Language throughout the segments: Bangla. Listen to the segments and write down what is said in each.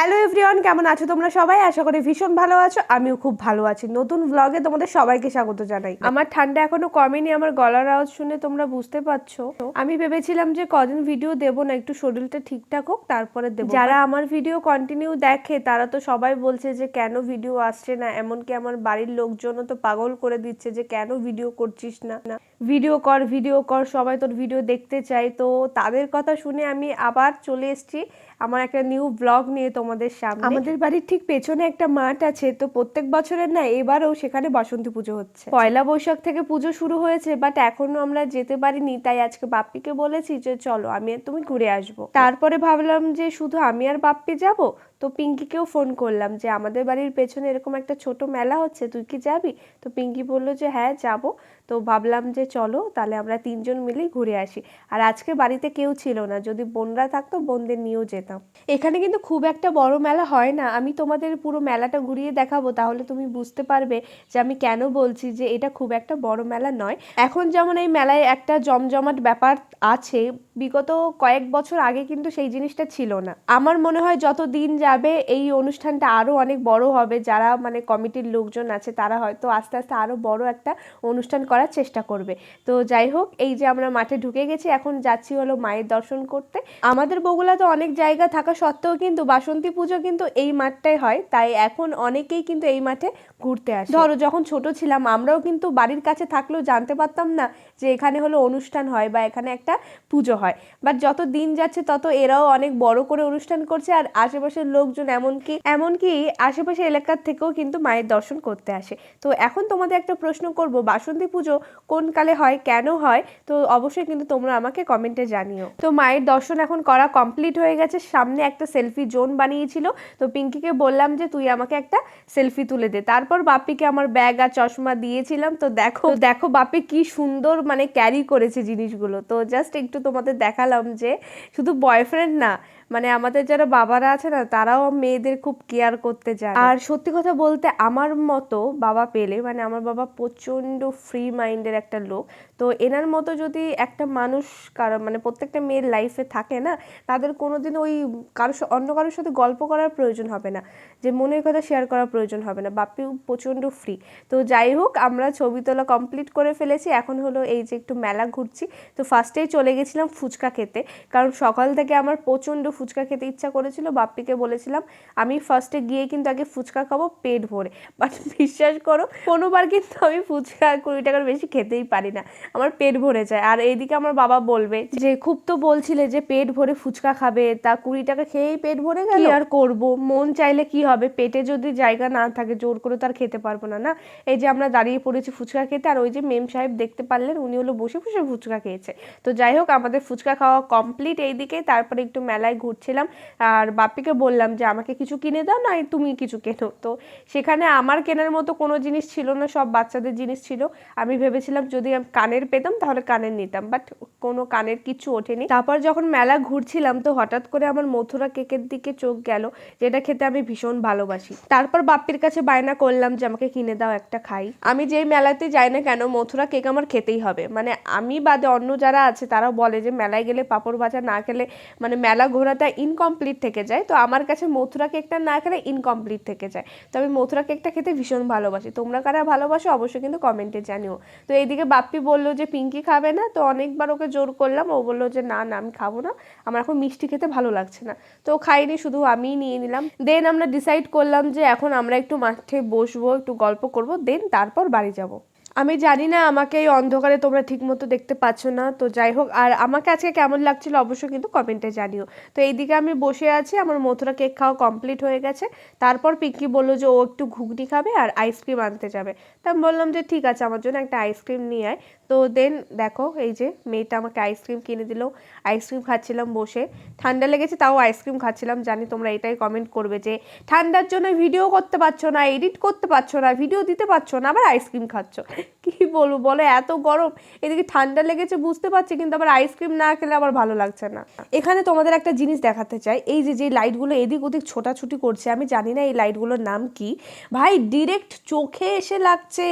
হ্যালো এভরিওয়ান কেমন আছো তোমরা সবাই? আশা করি ভীষণ ভালো আছো। আমিও খুব ভালো আছি। নতুন ব্লগে তোমাদের সবাইকে স্বাগত জানাই। আমার ঠান্ডা এখনও কমেনি আমার গলার আওয়াজ শুনে তোমরা বুঝতে পারছ। আমি ভেবেছিলাম যে কদিন ভিডিও দেবো না একটু শরীরটা ঠিকঠাক হোক তারপরে দেবো। যারা আমার ভিডিও কন্টিনিউ দেখে তারা তো সবাই বলছে যে কেন ভিডিও আসছে না? এমনকি আমার বাড়ির লোকজনও তো পাগল করে দিচ্ছে যে কেন ভিডিও করছিস না? না ভিডিও কর ভিডিও কর সবাই তোর ভিডিও দেখতে চাই তো তাদের কথা শুনে আমি আবার চলে এসেছি। আমার একটা নিউ ব্লগ নিয়ে তোমাদের সামনে। আমাদের বাড়ির ঠিক পেছনে একটা মাঠ আছে, তো প্রত্যেক বছরের না এবারও সেখানে বাসন্তী পুজো হচ্ছে। পয়লা বৈশাখ থেকে পুজো শুরু হয়েছে বাট এখনও আমরা যেতে পারিনি, তাই আজকে বাপ্পিকে বলেছি যে চলো, আমি আর তুমি ঘুরে আসব। তারপরে ভাবলাম যে শুধু আমি আর বাপ্পি যাব? তো পিঙ্কিকেও ফোন করলাম যে, আমাদের বাড়ির পেছনে এরকম একটা ছোট মেলা হচ্ছে, তুই কি যাবি? তো পিঙ্কি বলল যে হ্যাঁ যাব। তো ভাবলাম যে চলো, তাহলে আমরা তিনজন মিলেই ঘুরে আসি। আর আজকে বাড়িতে কেউ ছিল না, যদি বোনরা থাকতো, বোনদের নিয়েও যেতাম। এখানে কিন্তু খুব একটা বড় মেলা হয় না। আমি তোমাদের পুরো মেলাটা ঘুরিয়ে দেখাবো, তাহলে তুমি বুঝতে পারবে যে আমি কেন বলছি যে এটা খুব একটা বড় মেলা নয়। এখন যেমন এই মেলায় একটা জমজমাট ব্যাপার আছে, বিগত কয়েক বছর আগে কিন্তু সেই জিনিসটা ছিল না। আমার মনে হয় যত দিন যাবে, এই অনুষ্ঠানটা আরও অনেক বড় হবে। যারা মানে কমিটির লোকজন আছে, তারা হয়তো আস্তে আস্তে আরও বড় একটা অনুষ্ঠান করার চেষ্টা করবে। তো যাই হোক, এই যে আমরা মাঠে ঢুকে গেছি, এখন যাচ্ছি হলো মায়ের দর্শন করতে। আমাদের বগুলা তো অনেক জায়গা থাকা সত্ত্বেও কিন্তু বাসন্তী পুজো কিন্তু এই মাঠটাই হয়। তাই এখন অনেকেই কিন্তু এই মাঠে ঘুরতে আসে। ধরো, যখন ছোট ছিলাম, আমরাও কিন্তু বাড়ির কাছে থাকলেও জানতে পারতাম না যে এখানে হলো অনুষ্ঠান হয় বা এখানে একটা পুজো হয়। বাট যত দিন যাচ্ছে, তত এরাও অনেক বড় করে অনুষ্ঠান করছে আর আশেপাশের লোকজন এমনকি এমনকি আশেপাশের এলাকার থেকেও কিন্তু মায়ের দর্শন করতে আসে। তো এখন তোমাদের একটা প্রশ্ন করব, বাসন্তী পুজো কোন কালে হয়, কেন হয়, তো অবশ্যই কিন্তু তোমরা আমাকে কমেন্টে জানিও। তো মায়ের দর্শন এখন করা কমপ্লিট হয়ে গেছে। সামনে একটা সেলফি জোন বানিয়েছিল। তো পিঙ্কিকে বললাম যে, তুই আমাকে একটা সেলফি তুলে দে। তারপর বাপ্পিকে আমার ব্যাগ আর চশমা দিয়েছিলাম। তো দেখো দেখো বাপ্পি কি সুন্দর মানে ক্যারি করেছে জিনিসগুলো। তো জাস্ট একটু তোমাদের দেখালাম যে, শুধু বয়ফ্রেন্ড না মানে আমাদের যারা বাবারা আছে না, তারাও মেয়েদের খুব কেয়ার করতে যায় আর সত্যি কথা বলতে, আমার মতো বাবা পেলে মানে আমার বাবা প্রচণ্ড ফ্রি মাইন্ডের একটা লোক। তো এনার মতো যদি একটা মানুষ কারও মানে প্রত্যেকটা মেয়ের লাইফে থাকে না, তাদের কোনো দিন ওই কারও অন্য কারোর সাথে গল্প করার প্রয়োজন হবে না। যে মনের কথা শেয়ার করার প্রয়োজন হবে না। বাপ্পি প্রচণ্ড ফ্রি তো যাই হোক, আমরা ছবি তোলা কমপ্লিট করে ফেলেছি। এখন হলো এই যে একটু মেলা ঘুরছি। তো ফার্স্টেই চলে গেছিলাম ফুচকা খেতে। কারণ সকাল থেকে আমার প্রচণ্ড ফুচকা খেতে ইচ্ছা করেছিল। বাপ্পিকে বলেছিলাম, আমি ফার্স্টে গিয়ে কিন্তু আগে ফুচকা খাব পেট ভরে। বাট বিশ্বাস করো, কোনোবার কিন্তু আমি ফুচকা কুড়ি টাকার বেশি খেতেই পারি না। আমার পেট ভরে যায়। আর এইদিকে আমার বাবা বলবে যে খুব তো বলছিলে যে পেট ভরে ফুচকা খাবে। তা কুড়ি টাকা খেয়েই পেট ভরে গেল? আর করব? মন চাইলে কি হবে? পেটে যদি জায়গা না থাকে জোর করে তো আর খেতে পারব না না? এই যে আমরা দাঁড়িয়ে পড়েছি ফুচকা খেতে আর ওই যে মেম সাহেব দেখতে পারলেন উনি হলো বসে বসে ফুচকা খেয়েছে। তো যাই হোক আমাদের ফুচকা খাওয়া কমপ্লিট এইদিকে। তারপরে একটু মেলায় ঘুরছিলাম। আর বাপ্পিকে বললাম যে আমাকে কিছু কিনে দাও না তুমি কিছু কেনো। তো সেখানে আমার কেনার মতো কোনো জিনিস ছিল না সব বাচ্চাদের জিনিস ছিল। আমি ভেবেছিলাম যদি আমি কানের পেতাম তাহলে কানের নিতাম বাট কোনো কানের কিছু ওঠেনি। তারপর যখন মেলা ঘুরছিলাম তো হঠাৎ করে আমার মথুরা কেকের দিকে চোখ গেল, যেটা খেতে আমি ভীষণ ভালোবাসি। তারপর বাপ্পির কাছে বায়না করলাম যে আমাকে কিনে দাও, একটা খাই। আমি যেই মেলাতে যাই না কেন, মথুরা কেক আমার খেতেই হবে। মানে আমি বাদে অন্য যারা আছে তারাও বলে যে মেলায় গেলে পাঁপড় ভাজা না খেলে মানে মেলা ঘোরাটা ইনকমপ্লিট থেকে যায়। তো আমার কাছে মথুরা কেকটা না খেলে ইনকমপ্লিট থেকে যায়। তো আমি মথুরা কেকটা খেতে ভীষণ ভালোবাসি। তোমরা কারা ভালোবাসো অবশ্যই কিন্তু কমেন্টে জানিও। তো এইদিকে বাপ্পি বলল যে পিঙ্কি খাবে না, তো অনেকবার ওকে জোর করলাম। ও বলল যে, না না, আমি খাব না। আমার এখন মিষ্টি খেতে ভালো লাগছে না। তো খাইনি শুধু আমিই নিয়ে নিলাম। দেন আমরা ডিসাইড করলাম যে, এখন আমরা একটু মাঠে বসবো, একটু গল্প করব দেন তারপর বাড়ি যাব। আমি জানি না, আমাকে এই অন্ধকারে তোমরা ঠিক মতো দেখতে পাচ্ছ না। তো যাই হোক, আর আমাকে আজকে কেমন লাগছিল অবশ্যই কিন্তু কমেন্টে জানিও। তো এইদিকে আমি বসে আছি, আমার মথুরা কেক খাওয়া কমপ্লিট হয়ে গেছে। তারপর পিঙ্কি বলল যে ও একটু ঘুগনি খাবে আর আইসক্রিম আনতে যাবে। তা আমি বললাম যে ঠিক আছে, আমার জন্য একটা আইসক্রিম নিয়ে আয়। তো দেন দেখো, এই যে মেয়েটা আমাকে আইসক্রিম কিনে দিল। আইসক্রিম খাচ্ছিলাম বসে। ঠান্ডা লেগেছে, তাও আইসক্রিম খাচ্ছিলাম। জানি তোমরা এটাই কমেন্ট করবে যে ঠান্ডার জন্য ভিডিও করতে পারছ না, এডিট করতে পারছ না, ভিডিও দিতে পারছ না, আবার আইসক্রিম খাচ্ছ। কি বলব? বলো, এত গরম। এদিকে ঠান্ডা লেগেছে, বুঝতে পারছি, কিন্তু আবার আইসক্রিম না খেলে আবার ভালো লাগছে না। এখানে তোমাদের একটা জিনিস দেখাতে চাই। এই যে যে লাইটগুলো এদিক ওদিক ছোটাছুটি করছে, আমি জানি না এই লাইটগুলোর নাম কি। ভাই ডিরেক্ট চোখে এসে লাগছে।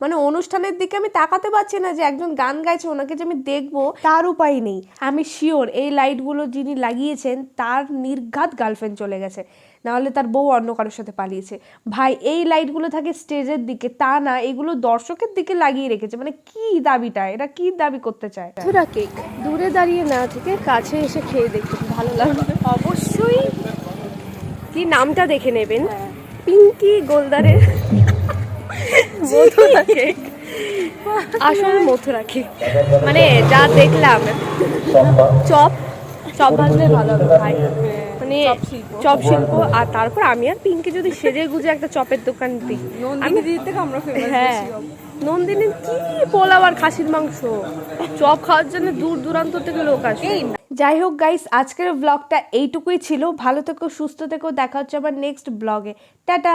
মানে অনুষ্ঠানের দিকে আমি তাকাতে পারছি না যে একজন গান গাইছে, ওনাকে যে আমি দেখব, তার উপায় নেই। আমি শিওর এই লাইটগুলো যিনি লাগিয়েছেন, তার নির্ঘাত গার্লফ্রেন্ড চলে গেছে। নাহলে তার বউ অন্য কারোর সাথে পালিয়েছে। ভাই এই লাইটগুলো থাকে স্টেজের দিকে তা না এগুলো দর্শকের দিকে লাগিয়ে রেখেছে। মানে কি দাবিটা? এরা কি দাবি করতে চায়? ধুরা কেক দূরে দাঁড়িয়ে না থেকে কাছে এসে খেয়ে দেখতে ভালো লাগবে অবশ্যই। কি নামটা দেখে নেবেন? পিঙ্কি গোলদারের মথুরা কেক। আসল মথুরা কেক। মানে যা দেখলাম চপ চপ ভাজলে ভালো হবে ভাই। মানে চপ শিল্প। আর তারপর আমি আর পিঙ্কি যদি সেজে গুজে একটা চপের দোকান দিই। আমরা হ্যাঁ। নন্দিনীর কি পোলাও আর খাসির মাংস? চপ খাওয়ার জন্য দূর দূরান্ত থেকে লোক আসে। যাই হোক গাইস আজকের ব্লগটা এইটুকুই ছিল। ভালো থেকো সুস্থ থেকো। দেখা হচ্ছে আবার নেক্সট ব্লগে টাটা!